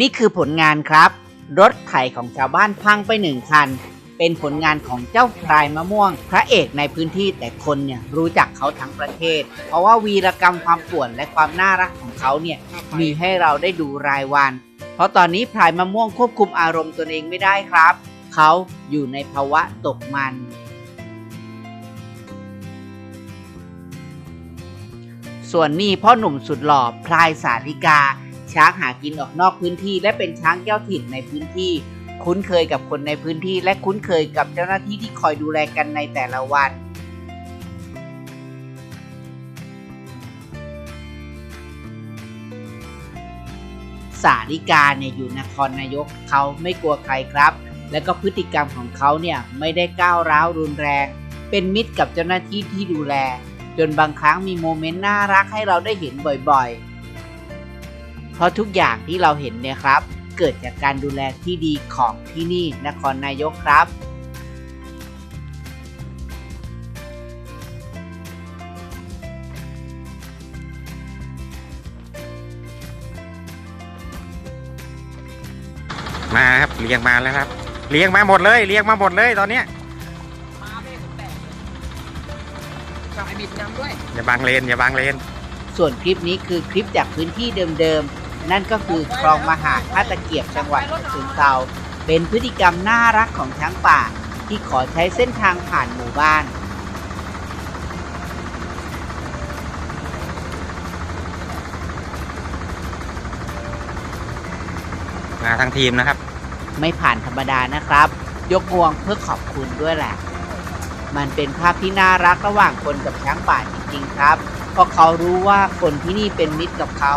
นี่คือผลงานครับ รถไถของชาวบ้านพังไปหนึ่งคัน เป็นผลงานของเจ้าพรายมะม่วง พระเอกในพื้นที่แต่คนเนี่ยรู้จักเขาทั้งประเทศ เพราะว่าวีรกรรมความป่วนและความน่ารักของเขาเนี่ยมีให้เราได้ดูรายวัน เพราะตอนนี้พรายมะม่วงควบคุมอารมณ์ตนเองไม่ได้ครับ เขาอยู่ในภาวะตกมันส่วนนี่พ่อหนุ่มสุดหล่อพลายสาริกา ช้างหากินออกนอกพื้นที่ และเป็นช้างเจ้าถิ่นในพื้นที่ คุ้นเคยกับคนในพื้นที่ และคุ้นเคยกับเจ้าหน้าที่ที่คอยดูแลกันในแต่ละวันสาริกาเนี่ยอยู่นครนายกเขาไม่กลัวใครครับ และก็พฤติกรรมของเขาเนี่ยไม่ได้ก้าวร้าวรุนแรง เป็นมิตรกับเจ้าหน้าที่ที่ดูแล จนบางครั้งมีโมเมนต์น่ารักให้เราได้เห็นบ่อยๆ ราะทุกอย่างที่เราเห็นเนี่ยครับ เกิดจากการดูแลที่ดีของที่นี่นครนายกครับมาครับเรียงมาแล้วครับเรียงมาหมดเลยเรียงมาหมดเลยตอนเนี้ยมาเบ้แตกฝากไอ้บิดนำด้วยอย่าบังเลนอย่าบังเลน ส่วนคลิปนี้คือคลิปจากพื้นที่เดิมๆ นั่นก็คือคลองมหาท่าตะเกียบจังหวัดฉะเชิงเทราเป็นพฤติกรรมน่ารักของช้างป่าที่ขอใช้เส้นทางผ่านหมู่บ้านมาทั้งทีมนะครับ ไม่ผ่านธรรมดานะครับ ยกงวงเพื่อขอบคุณด้วยแหละ มันเป็นภาพที่น่ารักระหว่างคนกับช้างป่าจริงๆครับ เพราะเขารู้ว่าคนที่นี่เป็นมิตรกับเขา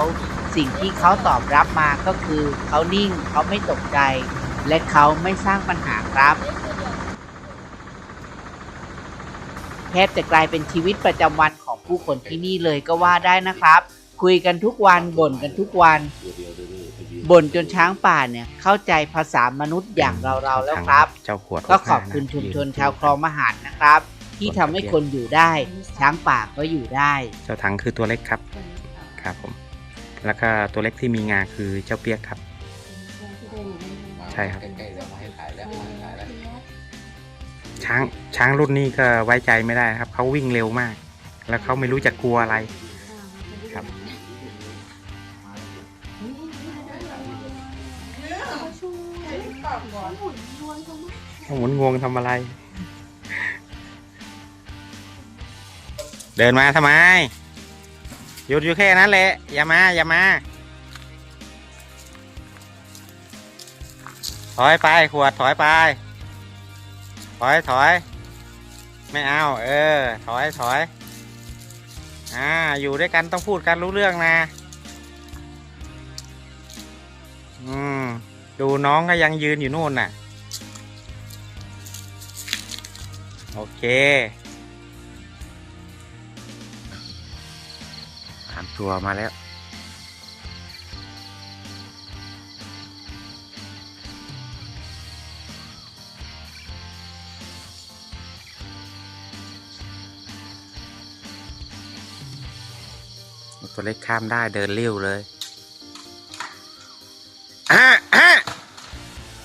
สิ่งที่เขาตอบรับมาก็คือเขานิ่งเขาไม่ตกใจ และเขาไม่สร้างปัญหาครับแทบจะกลายเป็นชีวิตประจำวันของผู้คนที่นี่เลยก็ว่าได้นะครับ คุยกันทุกวันบ่นกันทุกวันบ่นจนช้างป่าเนี่ยเข้าใจภาษามนุษย์อย่างเราๆแล้วครับ เจ้าขวดก็ขอบคุณชุมชนชาวคลองมหาดนะครับ ที่ทำให้คนอยู่ได้ ช้างป่าก็อยู่ได้ เจ้าถังคือตัวเล็กครับ ครับผม แล้วก็ตัวเล็กที่มีงาคือเจ้าเปียกครับ ใช่ครับ ใกล้ๆแล้วมาให้ขายแล้วมาให้ขายแล้วช้างช้างรุ่นนี้ก็ไว้ใจไม่ได้ครับ เขาวิ่งเร็วมาก แล้วเขาไม่รู้จะกลัวอะไรครับ หมุนงวงทำอะไร เดินมาทำไม หยุดอยู่แค่นั้นแหละ อย่ามา อย่ามา ถอยไป ขวดถอยไป ถอยถอย ไม่เอา เออ ถอยถอยอ่า อยู่ด้วยกันต้องพูดกันรู้เรื่องนะ อืม ดูน้องก็ยังยืนอยู่นู่นน่ะ โอเค ตัวมาแล้ว ตัวเล็กข้ามได้เดินเลี้ยวเลยอะอะ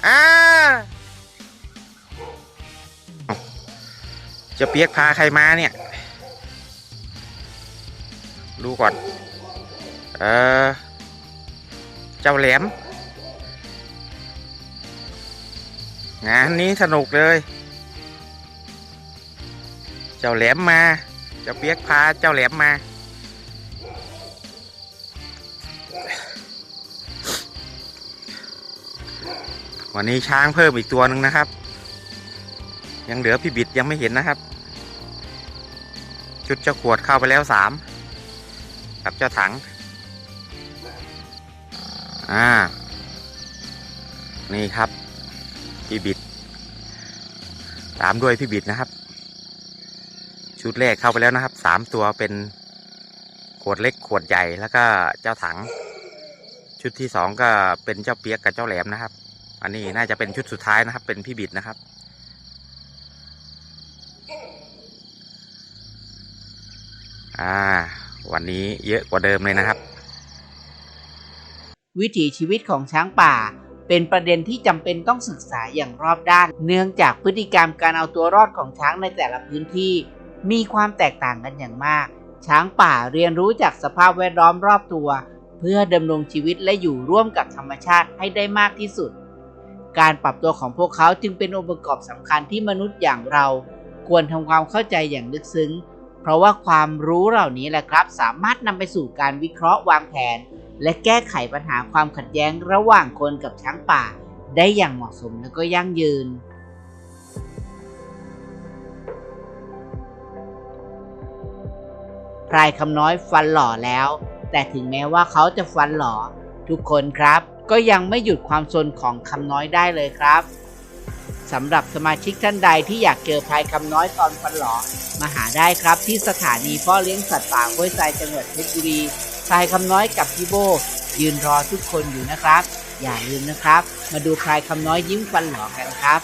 อะจะเปียกพาใครมาเนี่ย ดูก่อนเออเจ้าแหลม งานนี้สนุกเลย เจ้าแหลมมา เจ้าเปียกพาเจ้าแหลมมาวันนี้ช้างเพิ่มอีกตัวหนึ่งนะครับ ยังเหลือพี่บิดยังไม่เห็นนะครับชุดเจ้าขวดเข้าไปแล้วสาม กับเจ้าถัง อ่า นี่ครับ พี่บิด ตามด้วยพี่บิดนะครับ ชุดแรกเข้าไปแล้วนะครับ สามตัวเป็นขวดเล็กขวดใหญ่แล้วก็เจ้าถัง ชุดที่สองก็เป็นเจ้าเปียกกับเจ้าแหลมนะครับ อันนี้น่าจะเป็นชุดสุดท้ายนะครับ เป็นพี่บิดนะครับ อ่า วันนี้เยอะกว่าเดิมเลยนะครับ วิถีชีวิตของช้างป่า เป็นประเด็นที่จำเป็นต้องศึกษาอย่างรอบด้าน เนื่องจากพฤติกรรมการเอาตัวรอดของช้างในแต่ละพื้นที่ มีความแตกต่างกันอย่างมาก ช้างป่าเรียนรู้จากสภาพแวดล้อมรอบตัว เพื่อดำรงชีวิตและอยู่ร่วมกับธรรมชาติให้ได้มากที่สุด การปรับตัวของพวกเขาจึงเป็นองค์ประกอบสำคัญที่มนุษย์อย่างเรา ควรทำความเข้าใจอย่างลึกซึ้ง เพราะว่าความรู้เหล่านี้แหละครับ สามารถนำไปสู่การวิเคราะห์วางแผน และแก้ไขปัญหาความขัดแย้งระหว่างคนกับช้างป่า ได้อย่างเหมาะสมและก็ยั่งยืนพรายคำน้อยฟันหล่อแล้ว แต่ถึงแม้ว่าเขาจะฟันหล่อ ทุกคนครับ ก็ยังไม่หยุดความซนของคำน้อยได้เลยครับ สำหรับสมาชิกท่านใดที่อยากเจอพายคำน้อยตอนฟันหล่อมาหาได้ครับที่สถานีพ่อเลี้ยงสัตว์ป่าห้วยทรายจังหวัดเพชรบุรีพายคำน้อยกับพี่โบ ยืนรอทุกคนอยู่นะครับ อย่าลืมนะครับ มาดูพายคำน้อยยิ้มฟันหล่อกันครับ